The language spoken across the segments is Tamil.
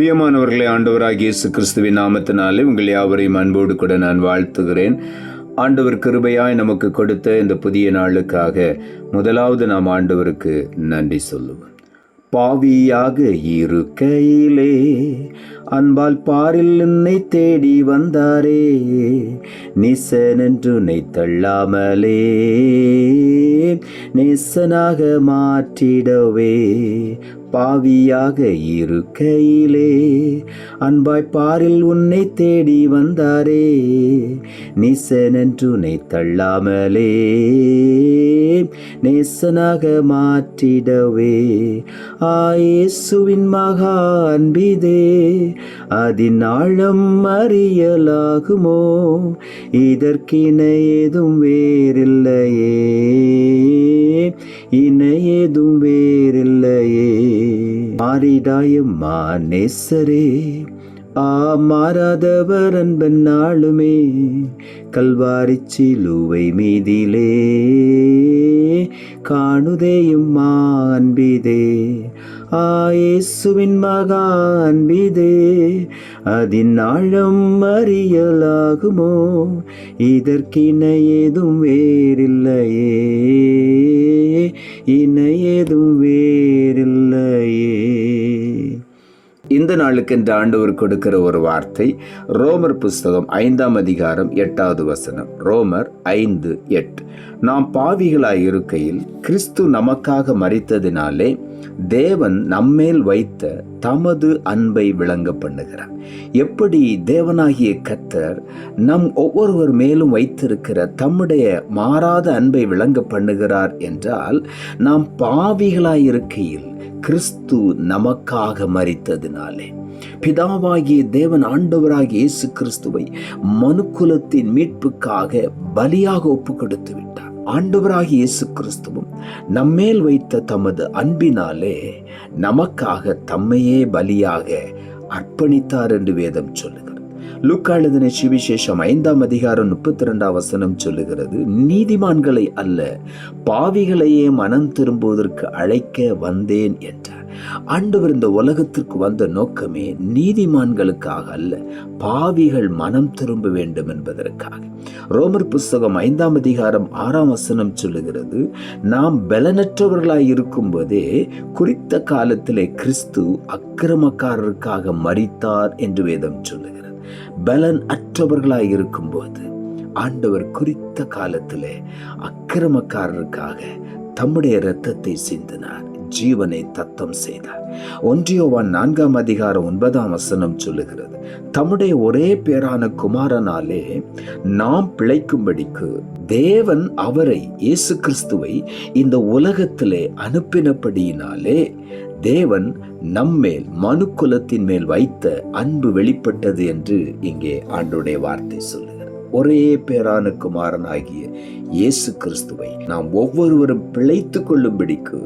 பிரியமானவர்களே ஆண்டவராகிய இயேசு கிறிஸ்துவின் நாமத்தினாலே உங்கள் யாவரையும் அன்போடு கூட நான் வாழ்த்துகிறேன். ஆண்டவர் கிருபையாய் நமக்கு கொடுத்த இந்த புதிய நாளுக்காக முதலாவது நாம் ஆண்டவருக்கு நன்றி சொல்லுவோம். பாவியாக இருக்கையிலே அன்பால் பாரில் உன்னை தேடி வந்தாரே நிசனென்று உன்னை தள்ளாமலே நேசனாக மாற்றிடவே பாவியாக இருக்கையிலே. அன்பாய் பாரில் உன்னை தேடி வந்தாரே. நிசனென்று தள்ளாமலே. நேசனாக மாற்றிடவே. ஆயேசுவின் மகா அன்பிதே. அதின் ஆழம் அறியலாகுமோ? இதற்கிணை ஏதும் வேறில்லையே. இணை ஏதும் வேறில்லையே. மாறிடாயம்மா நேசரே ஆ மாறாதவர் அன்பன் நாளுமே. கல்வாரி சிலுவை மீதிலே. காணுதேயும் அன்பிதே. ஆயேசுவின் மகா அன்பிதே. அதின் ஆழம் அறியலாகுமோ? இதற்கிணை ஏதும் வேறில்லையே. இணை ஏதும் வேறில்லையே இந்த நாளுக்கென்று ஆண்டவர் கொடுக்கிற ஒரு வார்த்தை ரோமர் புஸ்தகம் ஐந்தாம் அதிகாரம் எட்டாவது வசனம். ரோமர் ஐந்து எட்டு. நாம் பாவிகளாய் இருக்கையில் கிறிஸ்து நமக்காக மறித்ததினாலே தேவன் நம்மேல் வைத்த தமது அன்பை விளங்க பண்ணுகிறார் எப்படி தேவனாகிய கத்தர் நம் ஒவ்வொருவர் மேலும் வைத்திருக்கிற தம்முடைய மாறாத அன்பை விளங்க பண்ணுகிறார் என்றால் நாம் பாவிகளாயிருக்கையில் கிறிஸ்து நமக்காக மறித்ததினாலே பிதாவாகிய தேவன் ஆண்டவராகிய இயேசு கிறிஸ்துவை மனுக்குலத்தின் மீட்புக்காக பலியாக ஒப்பு கொடுத்து விட்டார் ஆண்டவராகிய இயேசு கிறிஸ்துவும் நம்மேல் வைத்த தமது அன்பினாலே நமக்காக தம்மையே பலியாக அர்ப்பணித்தார் என்று வேதம் சொல்லுகிறது. லுக்கா எழுதின சுவிசேஷம் ஐந்தாம் அதிகாரம் முப்பத்தி ரெண்டாம் வசனம் சொல்லுகிறது நீதிமான்களை அல்ல பாவிகளையே மனம் திரும்புவதற்கு அழைக்க வந்தேன் என்றார். ஆண்டவர் இந்த உலகத்திற்கு வந்த நோக்கமே நீதிமான்களுக்காக அல்ல பாவிகள் மனம் திரும்ப வேண்டும் என்பதற்காக. ரோமர் புஸ்தகம் ஐந்தாம் அதிகாரம் ஆறாம் வசனம் சொல்லுகிறது நாம் பலனற்றவர்களாய் இருக்கும்போதே குறித்த காலத்திலே கிறிஸ்து அக்கிரமக்காரருக்காக மறித்தார் என்று வேதம் சொல்லுகிறது. பலன் அற்றவர்களாய் இருக்கும்போது ஆண்டவர் குறித்த காலத்திலே அக்கிரமக்காரருக்காக தம்முடைய இரத்தத்தை சிந்தினார். ஜீவனை தத்தம் செய்தார் ஒன்றியோவான் நான்காம் அதிகாரம் ஒன்பதாம் வசனம் சொல்லுகிறது. தம்முடைய ஒரே பேரான குமாரனாலே நாம் பிழைக்கும்படிக்கு தேவன் அவரை இயேசு கிறிஸ்துவை இந்த உலகத்திலே அனுப்பினபடியினாலே தேவன் நம்மேல் மனு குலத்தின் மேல் வைத்த அன்பு வெளிப்பட்டது என்று இங்கே ஆண்டுடைய வார்த்தை சொல்லுகிறது. ஒரே பேரான குமாரனாகிய இயேசு கிறிஸ்துவை நாம் ஒவ்வொருவரும் பிழைத்து கொள்ளும்படிக்கு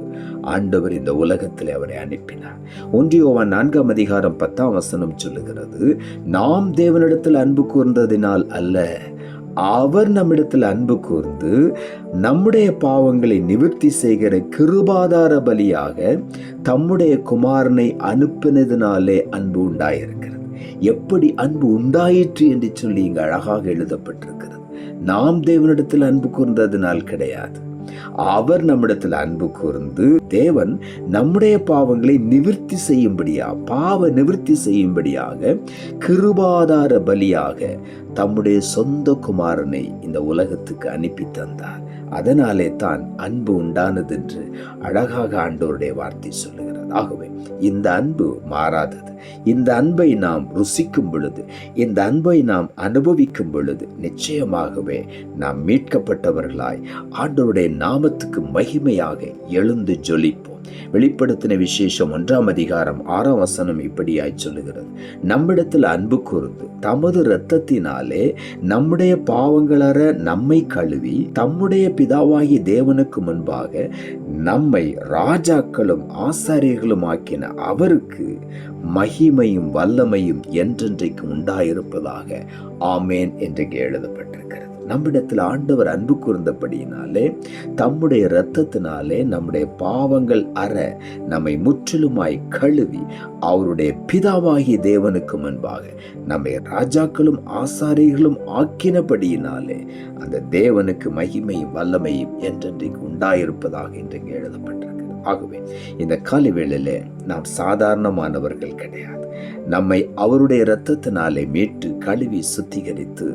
ஆண்டவர் இந்த உலகத்தில் அவரை அனுப்பினார். ஒன்றியோவான் நான்காம் அதிகாரம் பத்தாம் வசனம் சொல்லுகிறது நாம் தேவனிடத்தில் அன்பு கூர்ந்ததினால் அல்ல அவர் நம்மிடத்தில் அன்பு கூர்ந்து நம்முடைய பாவங்களை நிவர்த்தி செய்கிற கிருபாதார பலியாக தம்முடைய குமாரனை அனுப்பினதினாலே அன்பு உண்டாயிருக்கிறது. எப்படி அன்பு உண்டாயிற்று என்று சொல்லி இங்கு அழகாக எழுதப்பட்டிருக்கிறது. நாம் தேவனிடத்தில் அன்பு கூர்ந்ததினால் கிடையாது. அவர் நம்மிடத்தில் அன்பு கூர்ந்து தேவன் நம்முடைய பாவங்களை நிவிர்த்தி செய்யும்படியா பாவ நிவிர்த்தி செய்யும்படியாக கிருபாதார பலியாக தம்முடைய சொந்த குமாரனை இந்த உலகத்துக்கு அனுப்பி தந்தார். அதனாலே தான் அன்பு உண்டானது என்று அழகாக ஆண்டோருடைய வார்த்தை சொல்லுகிறது. ஆகவே இந்த அன்பு மாறாதது. இந்த அன்பை நாம் ருசிக்கும் பொழுது இந்த அன்பை நாம் அனுபவிக்கும் பொழுது நிச்சயமாகவே நாம் மீட்கப்பட்டவர்களாய் ஆண்டோருடைய நாமத்துக்கு மகிமையாக எழுந்து ஜொலிப்போம். வெளிப்படுத்தின விசேஷம் ஒன்றாம் அதிகாரம் ஆறாம் வசனம் இப்படியாய் சொல்லுகிறது. நம்மிடத்தில் அன்பு கூர்ந்து தமது இரத்தத்தினாலே நம்முடைய பாவங்களற நம்மை கழுவி தம்முடைய பிதாவாகி தேவனுக்கு முன்பாக நம்மை ராஜாக்களும் ஆசாரியர்களும் ஆக்கின அவருக்கு மகிமையும் வல்லமையும் என்றென்றைக்கு உண்டாயிருப்பதாக ஆமேன் என்று எழுதப்பட்டிருக்கிறது. நம்மிடத்தில் ஆண்டவர் அன்பு கூர்ந்தபடியினாலே தம்முடைய இரத்தத்தினாலே நம்முடைய பாவங்கள் அற நம்மை முற்றிலுமாய் கழுவி அவருடைய பிதாவாகிய தேவனுக்கு முன்பாக நம்மை ராஜாக்களும் ஆசாரிகளும் ஆக்கினபடியினாலே அந்த தேவனுக்கு மகிமையும் வல்லமையும் என்றென்றைக்கு உண்டாயிருப்பதாக இன்றைக்கு எழுதப்பட்டார் ஆகவே இந்த காலை வேளையில் நாம் சாதாரணமானவர்கள் கிடையாது. நம்மை அவருடைய இரத்தத்தினாலே மீட்டு கழுவி சுத்திகரித்து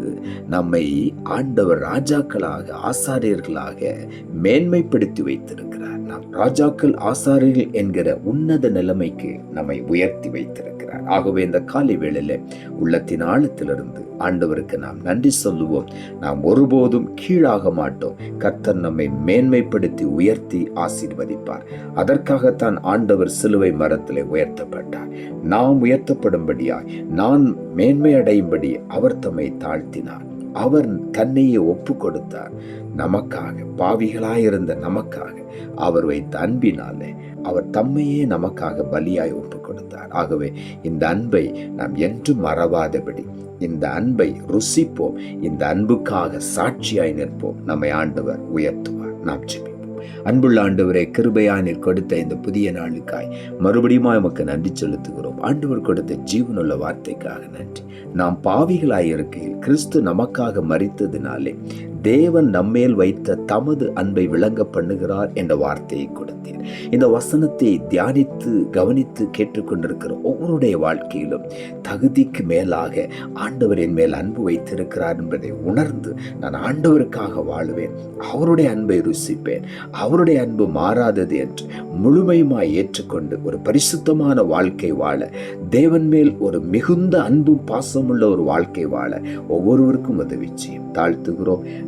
நம்மை ஆண்டவர் ராஜாக்களாக ஆசாரியர்களாக மேன்மைப்படுத்தி வைத்திருக்கிறார். நாம் ராஜாக்கள் ஆசாரியர்கள் என்கிற உன்னத நிலைமைக்கு நம்மை உயர்த்தி வைத்திருக்கிறார். ஆகவே இந்த காலை வேளையில் உள்ளத்தின் ஆழத்திலிருந்து ஆண்டவருக்கு நாம் நன்றி சொல்லுவோம். நாம் ஒருபோதும் கீழாக மாட்டோம். கர்த்தர் நம்மை மேன்மைப்படுத்தி உயர்த்தி ஆசீர்வதிப்பார். அதற்காகத்தான் ஆண்டவர் சிலுவை மரத்திலே உயர்த்தப்பட்டார். நாம் உயர்த்தப்படும்படியாய் நான் மேன்மை அடையும்படி அவர் தம்மை தாழ்த்தினார். அவர் தன்னையே ஒப்பு கொடுத்தார் நமக்காக பாவிகளாயிருந்த நமக்காக அவர் வைத்த அன்பினாலே அவர் தம்மையே நமக்காக பலியாய் ஒப்பு கொடுத்தார் ஆகவே இந்த அன்பை நாம் என்றும் மறவாதபடி இந்த அன்பை ருசிப்போம் இந்த அன்புக்காக சாட்சியாய் நிற்போம். நம்மை ஆண்டவர் உயர்த்துவார். நாம் ஜெபி அன்புள்ள ஆண்டவரே கிருபையானில் நீர் கொடுத்த இந்த புதிய நாளுக்காய் மறுபடியும் எமக்கு நன்றி செலுத்துகிறோம். ஆண்டவர் கொடுத்த ஜீவனுள்ள வார்த்தைக்காக நன்றி. நாம் பாவிகளாய் இருக்கையில் கிறிஸ்து நமக்காக மறித்ததினாலே தேவன் நம்மேல் வைத்த தமது அன்பை விளங்க பண்ணுகிறார் என்ற வார்த்தையை கொடுத்தீர். இந்த வசனத்தை தியானித்து கவனித்து கேட்டுக்கொண்டிருக்கிற ஒவ்வொருடைய வாழ்க்கையிலும் தகுதிக்கு மேலாக ஆண்டவரின் மேல் அன்பு வைத்திருக்கிறார் என்பதை உணர்ந்து நான் ஆண்டவருக்காக வாழுவேன். அவருடைய அன்பை ருசிப்பேன். அவருடைய அன்பு மாறாதது என்று முழுமையுமாய் ஏற்றுக்கொண்டு ஒரு பரிசுத்தமான வாழ்க்கை வாழ தேவன் மேல் ஒரு மிகுந்த அன்பும் பாசமுள்ள ஒரு வாழ்க்கை வாழ ஒவ்வொருவருக்கும் உதவி செய்யும். தாழ்த்துகிறோம்.